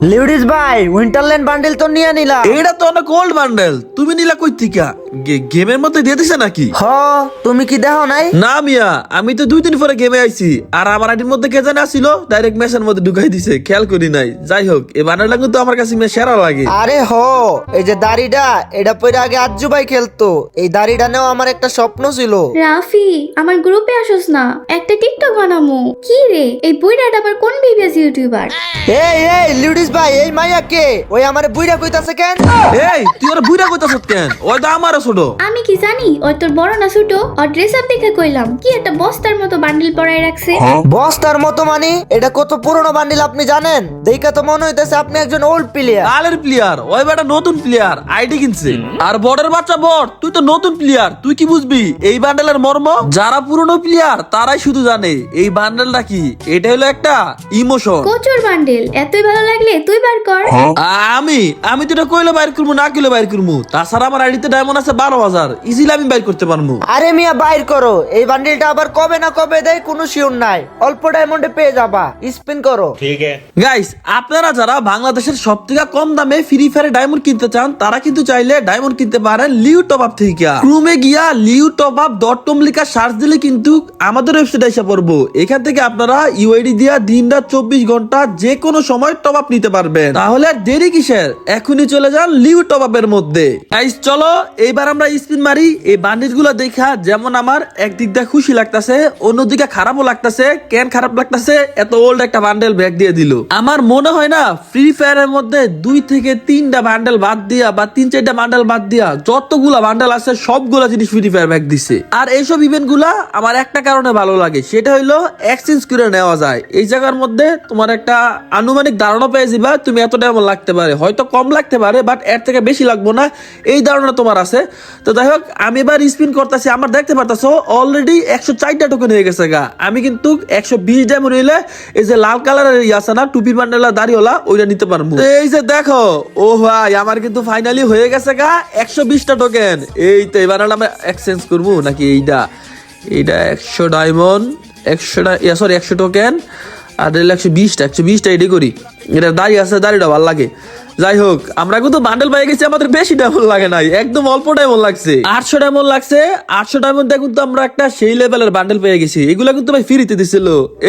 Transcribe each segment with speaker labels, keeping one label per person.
Speaker 1: লিউডিস ভাই Winterland bundle তো নিয়ে নিলা
Speaker 2: এটা তো অনেক ওল্ড বান্ডেল তুমি নিলা কই থিকা গেমের মধ্যে দিয়ে দিছে নাকি?
Speaker 1: হ তুমি কি দেখো নাই?
Speaker 2: না মিয়া আমি তো দুই দিন পরে গেমে আইছি। আর আমার আইডির মধ্যে কে জানে আসিল ডাইরেক্ট মেসের মধ্যে ঢুকাই দিছে খেয়াল করি নাই। যাই হোক এই বান্ডেলটা কিন্তু আমার কাছে মেয়ে সেরা লাগে।
Speaker 1: আরে হ এই যে দাড়িটা এটা পরে আগে আজ্জু ভাই খেলতো। এই দাড়িটা নেওয়া আমার একটা স্বপ্ন ছিল।
Speaker 3: রাফি আমার গ্রুপে আসোস না। একটা টিকটক বানামু। কি রে? এই বুইড়াটা আবার কোন ভিভিএস ইউটিউবার?
Speaker 1: এই এই লিউডিস ভাই এই মাইয়া কে? ওই আমার বুইরা কইতাছে কেন?
Speaker 2: এই তুই ওরা বুইরা কইতাছ কেন? ওই তো আমারও ছোট?
Speaker 3: আমি কি জানি? ওই তোর বড় না ছোট? ওর ড্রেস আপ দেখে কইলাম। কি একটা বস্তার মতো বান্ডিল পরায় রাখছে।
Speaker 1: বস্তার মতো মানে? এটা কত পুরনো বান্ডিল আপনি জানেন? দেখা তো মনে হইতেছে আপনি একজন ওল্ড প্লেয়ার
Speaker 2: কালের প্লেয়ার ওই বেটা নতুন প্লেয়ার আইডি কিনছে। আর বড়ের বাচ্চা বড় তুই তো নতুন প্লেয়ার তুই কি বুঝবি? এই বান্ডেলের মর্ম? যারা পুরনো প্লেয়ার তারাই শুধু জানে। এই বান্ডেলটা কি? এটা হলো একটা ইমোশন
Speaker 3: কচুর বান্ডিল এতই ভালো লাগলে তুই বার কর।
Speaker 2: আমি? আমি তো এটা কইলে বাইর করব না কইলে বাইর করব। তাছাড়া আমার আইডিতে ডায়মন্ড আছে আছে বারো হাজার। ইজিলি আমি বাইর করতে পারব।
Speaker 1: আরে মিয়া বাইর করো। এই বান্ডিলটা আবার কবে না কবে দেয় কোনো শিওর নাই। অল্প ডায়মন্ডে পেয়ে যাবা। স্পিন করো।
Speaker 4: ঠিক আছে।
Speaker 2: গাইস আপনারা যারা বাংলাদেশের সব থেকে কম দামে ফ্রি ফায়ার ডায়মন্ড কিনতে চান তারা কিন্তু চাইলে ডায়মন্ড কিনতে পারেন লিউ টপ আপ থেকে। ক্রোমে গিয়া লিউ টপ আপ ডট কম লিখা সার্চ দিলে কিন্তু আমাদের ওয়েবসাইটে এসে পড়ব। এখান থেকে আপনারা ইউআইডি দিয়া দিন রাত চব্বিশ ঘণ্টা যে কোনো সময় টপ আপ নিতে পারবেন। তাহলে দেরি কিসের? এখনই চলে যান লিউ টপ আপ এর মধ্যে। গাইস চলো এই এইবার আমরা স্পিন মারি, এই বান্ডিলগুলো দেখা যেমন আমার, একদিক দিয়ে খুশি লাগতাছে, অন্যদিকে খারাপও লাগতাছে, কেন খারাপ লাগতেছে, এত ওল্ড একটা বান্ডেল ব্যাগ দিয়ে দিল। আমার মনে হয় না ফ্রি ফায়ারের মধ্যে দুই থেকে তিনটা বান্ডেল বাদ দিয়া বা তিন চারটা বান্ডেল বাদ দিয়া যতগুলা বান্ডেল আছে, সবগুলা জিনিস ফ্রি ফায়ার ব্যাগ দিছে। আর এইসব ইভেন্টগুলা আমার একটা কারণে ভালো লাগে, সেটা হইল এক্সচেঞ্জ করে নেওয়া যায়। এই জায়গার মধ্যে তোমার একটা আনুমানিক ধারণা পেয়ে যাবা তুমি এত টাইম লাগতে পারে। হয়তো কম লাগতে পারে বাট এর থেকে বেশি লাগবো না, এই ধারণা তোমার আছে। তো যাই হোক, আমি এবার স্পিন করতেছি, আমার দেখতে পারতাছো অলরেডি একশো চারটা টোকেন হয়ে গেছে গা। আমি কিন্তু একশো বিশ ডায়মন্ড হইলে এই যে লাল কালারের আছে না, টুপির বান্ডেলা দাড়িওয়ালা, ওইটা নিতে পারব। এই যে দেখো, ও ভাই, আমার কিন্তু ফাইনালি হয়ে গেছে গা একশো বিশটা টোকেন এই তো এবার আমরা এক্সচেঞ্জ করব নাকি এইটা এইটা একশো ডায়মন্ড একশো সরি একশো টোকেন আর একশো বিশটা একশো বিশটা এটাই করি। এটা দাঁড়িয়ে আছে দাঁড়িয়েটা ভালো লাগে। যাই হোক আমরা কিন্তু বান্ডেল পেয়ে গেছি আমাদের বেশি ডায়মন্ড লাগে নাই একদম অল্প ডায়মন্ড লাগছে। আটশো ডায়মন্ড লাগছে আটশো ডায়মন্ড দিয়ে কিন্তু আমরা একটা সেই লেভেলের বান্ডেল পেয়ে গেছি। এগুলো কিন্তু ভাই ফ্রিতে দিছিল।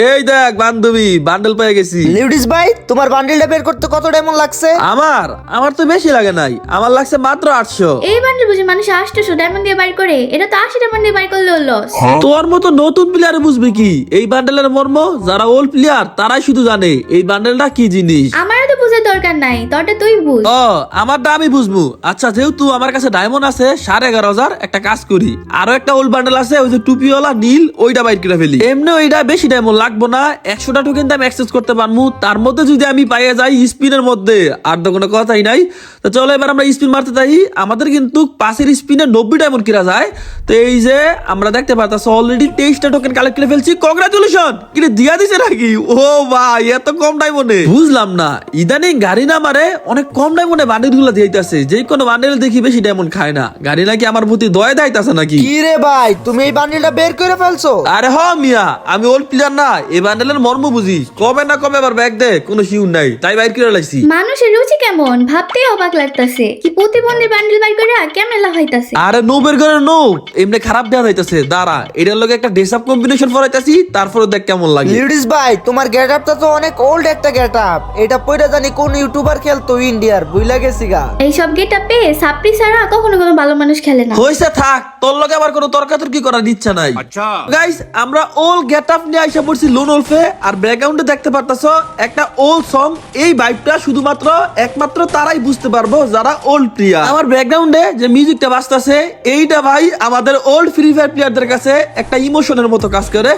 Speaker 2: এই দেখ বান্ধবী বান্ডেল পেয়ে গেছি।
Speaker 1: লিউডিস ভাই তোমার বান্ডিলটা বের করতে কত ডায়মন্ড লাগছে?
Speaker 2: আমার? আমার তো বেশি লাগে নাই। আমার লাগছে মাত্র আটশো।
Speaker 3: এই বান্ডিল বুঝে মানুষ আষ্টশো ডায়মন্ড দিয়ে বার করে এটা তো আশি ডায়মন্ড দিয়ে বার করলেও লস
Speaker 2: তোর মতো নতুন প্লেয়ার বুঝবি কি? এই বান্ডেলের মর্ম যারা ওল্ড প্লেয়ার তারাই শুধু জানে এই বান্ডেলটা কি জিনিস?
Speaker 3: আমারও তো বুঝার দরকার নাই তোরটা তুই বুঝ।
Speaker 2: ও আমারটা আমি বুঝব। আচ্ছা যেহেতু আমার কাছে ডায়মন্ড আছে সাড়ে এগারো হাজার একটা কাজ করি। আরও একটা ওল্ড বান্ডেল আছে ওই যে টুপিওয়ালা নীল ওইটা বাইর করে ফেলি। এমনি ওইটা বেশি ডায়মন্ড লাগবো না একশোটা টোকেন দাম এক্সচেঞ্জ করতে পারব তার মধ্যে যদি আমি পাইয়ে যাই স্পিনের মধ্যে আর তো কোনো কথাই নাই। তো চলো এবার আমরা স্পিন মারতে চাই আমাদের কিন্তু পাশের স্পিনে নব্বই ডায়মন্ড কিনা যায়। তো এই যে আমরা দেখতে পাচ্ছি অলরেডি তেইশটা টোকেন কালেক্ট করে ফেলছি। কংগ্রাচুলেশন কিনে দিয়া দিছে নাকি? ও ভাই এত কম ডায়মন্ডে বুঝলাম না। ইদানিং গাড়ি না মারে অনেক কম ডায়মন্ডে বান্ডেলগুলো দিয়েছে যে কোনো বান্ডিল দেখি বেশি ডায়মন্ড খায় না। গাড়ি নাকি আমার প্রতি দয়া দাইতাছে নাকি?
Speaker 1: কি রে ভাই তুমি এই বান্ডিলটা বের করে ফেলছো?
Speaker 2: আরে হ মিয়া আমি ওল্ড প্লেয়ার না এই বান্ডিলের মর্ম বুঝি। কবে না কবে আবার ব্যাগ দে কোনো শিউর নাই। তাই বাইর করে লাইছি।
Speaker 3: মানুষের রুচি কেমন? ভাবতে অবাক লাগতাছে। কি প্রতিবন্ধী বান্ডিল বাই করে ক্যামেলা হইতাছে।
Speaker 2: আরে নো বের করে নো! এমনি খারাপ দেয়া হইতাছে। দাঁড়া এটার লগে একটা ড্রেস আপ কম্বিনেশন পরাইতাছি তারপরে দেখ কেমন লাগে।
Speaker 1: লেডিস ভাই তোমার গেট আপটা তো অনেক ওল্ড একটা গেট আপ এটা পয়রা জানি কোন ইউটিউবার খেলতো ইন্ডিয়ার বুইলা গেছি এই
Speaker 3: সব গেট আপে সাপ্রি সারা কখনো কোনো ভালো মানুষ খেলে না।
Speaker 2: হইছে থাক তোর লগে আবার কোনো তর্কাতর্কি করার ইচ্ছা নাই।
Speaker 4: আচ্ছা।
Speaker 2: গাইস আমরা ওল গেট আপ নিয়ে আইসা পড়ছি লোন ওলফে আর ব্যাকগ্রাউন্ডে দেখতে পারতাছো একটা ওল সং এই ভাইবটা শুধুমাত্র এক একমাত্র তারাই বুঝতে পারব যারা ওল্ড প্লেয়ার আমার ব্যাকগ্রাউন্ডে যে মিউজিকটা বাজতাছে, এইটা ভাই আমাদের ওল্ড ফ্রি ফায়ার প্লেয়ারদের কাছে একটা ইমোশনের মতো কাজ করে।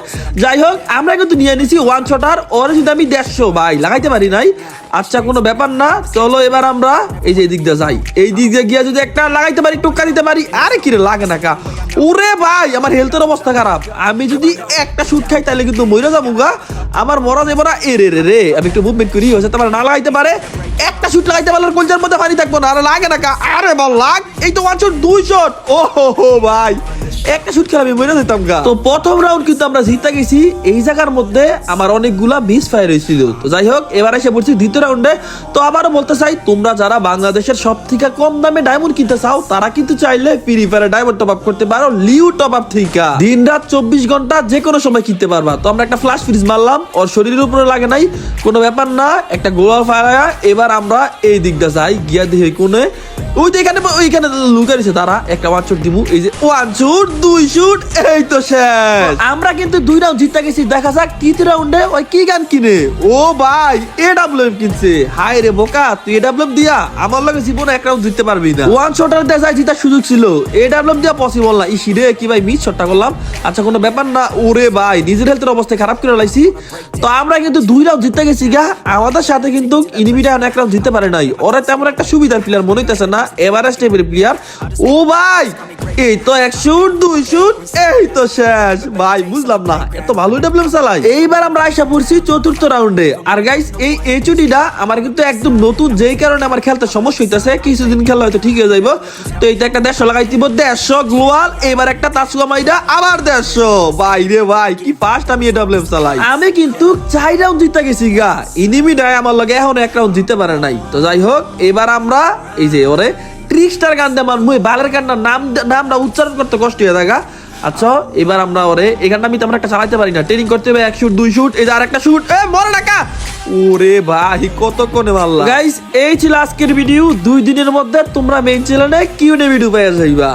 Speaker 2: যাই হোক, আমরা কিন্তু নিয়ে নিছি ওয়ান শটার ওর যদি আমি দেড়শো, ভাই, লাগাইতে পারি নাই। আচ্ছা কোনো ব্যাপার না, চলো এবার আমরা এই যে দিক দিয়ে যাই। এই দিক দিয়ে গিয়ে যদি একটা লাগাইতে পারি টুকা দিতে পারি, আরে কিরে লাগে না কা। ওরে ভাই, আমার হেলথের অবস্থা খারাপ। আমি যদি একটা শুট খাই তাহলে কিন্তু মরে যাব গা। আমার মরা যাব না, এ রে রে রে। আমি একটু মুভমেন্ট করি, হয়েছে তোমার না লাগাইতে পারে। একটা শুট লাগাইতে পারলে কলজার মধ্যে পানি থাকব না। আরে লাগে না আরে বল, লাগ এই তো ওয়ান শট দুই শট ও হো ভাই। একটা শুট খেলা আমি মরে যেতাম গা। তো প্রথম রাউন্ড কিন্তু আমরা জিতে গেছি। এই জায়গার মধ্যে আমার অনেকগুলা মিস ফায়ার হয়েছিল। তো যাই হোক, এবার এসে পড়ছি দ্বিতীয় রাউন্ডে তো আবারও বলতে চাই, তোমরা যারা বাংলাদেশের সব থেকে কম দামে ডায়মন্ড কিনতে চাও, তারা কিন্তু চাইলে ফ্রি ফায়ারে ডায়মন্ড টপ আপ করতে পারো লিউ টপ আপ থেকে দিন রাত চব্বিশ ঘণ্টা যে কোনো সময় কিনতে পারবা। তো আমরা একটা ফ্লাশ ফ্রিজ মারলাম, ওর শরীরের উপরে লাগে নাই, কোনো ব্যাপার না, একটা গোলাল ফায়ার, এবার আমরা এই দিকটা যাই, গিয়া দেখি কোনে ওই তো এখানে ওইখানে লুকাইছে তারা একটা ওয়ান শুট দিমু এই যে ওয়ান শুট দুই শুট এই তো শেষ। আমরা কিন্তু দুই রাউন্ড জিতে গেছি। দেখা যাক তৃতীয় রাউন্ডে ওই কি গান কিনে? ও ভাই এ কিনছে। হাই রে বোকা তুই এ ডাব্লিউ দিয়া? আমার লগে জীবনে এক রাউন্ড জিততে পারবি না। ওয়ান শটার দেশায় জিতার সুযোগ ছিল। এ দিয়া পসিবল না। ইসি রে কি ভাই মিস শটটা করলাম। আচ্ছা কোনো ব্যাপার না। ওরে ভাই নিজের হেলথের অবস্থা খারাপ করে লাইছি। তো আমরা কিন্তু দুই রাউন্ড জিতে গেছি গা। আমাদের সাথে কিন্তু ইনিমিটা এক রাউন্ড জিততে পারে নাই। ওরা তেমন একটা সুবিধার প্লেয়ার মনে হইতেছে না। এভারেস্ট টাইপের প্লেয়ার। ও ভাই, এই তো এক শুট দুই শুট এই তো শেষ। ভাই, বুঝলাম না, এত ভালো ডাবলেম চালাই। এইবার আমরা আশা পড়ছি চতুর্থ রাউন্ডে আর গাইস এই এইচুডিটা আমার কিন্তু একদম নতুন, যেই কারণে আমার খেলতে সমস্যা হইতেছে, কিছুদিন খেলা হয়তো ঠিক হয়ে যাইব। তো এইটা একটা দেড়শো লাগাই দিব দেড়শো গ্লোয়াল এবার একটা তাসুয়া মাইডা আবার দেড়শো। ভাই রে ভাই, কি ফাস্ট আমি এই ডাবলেম চালাই। আমি কিন্তু চার রাউন্ড জিতে গেছি গা। ইনিমিটাই আমার লগে এখন এক রাউন্ড জিতে পারে নাই। তো যাই হোক, এবার আমরা, এই যে ওরে ট্রিক্সটার গান দিয়ে আমার মুই বালের গানটার নাম নামটা উচ্চারণ করতে কষ্ট হয়ে দেখা আচ্ছা এবার আমরা ওরে, এই গানটা আমি তেমন একটা চালাইতে পারি না। ট্রেনিং করতে হবে, এক শুট দুই শুট এই যে আর একটা শুট এ, মরে ডাকা ওরে ভাই, কতক্ষণে মারলাম গাইস এই ছিল আজকের ভিডিও দুই দিনের মধ্যে তোমরা মেইন চ্যানেলে কিউনে ভিডিও পেয়ে যাইবা।